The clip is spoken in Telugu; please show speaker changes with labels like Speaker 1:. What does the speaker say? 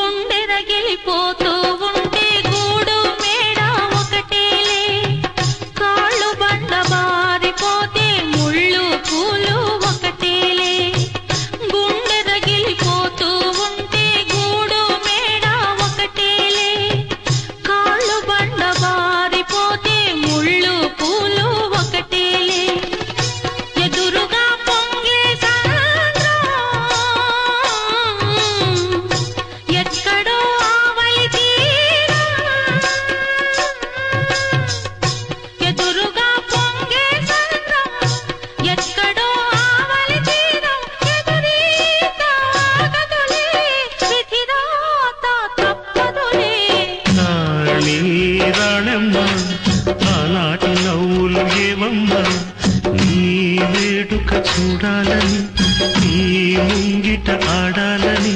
Speaker 1: గుండె రగిలిపోతు
Speaker 2: ఏటమ్మా ఆనాటి నవ్వులు ఏవమ్మా నీ వేడుక చూడాలని నీ ముంగిట ఆడాలని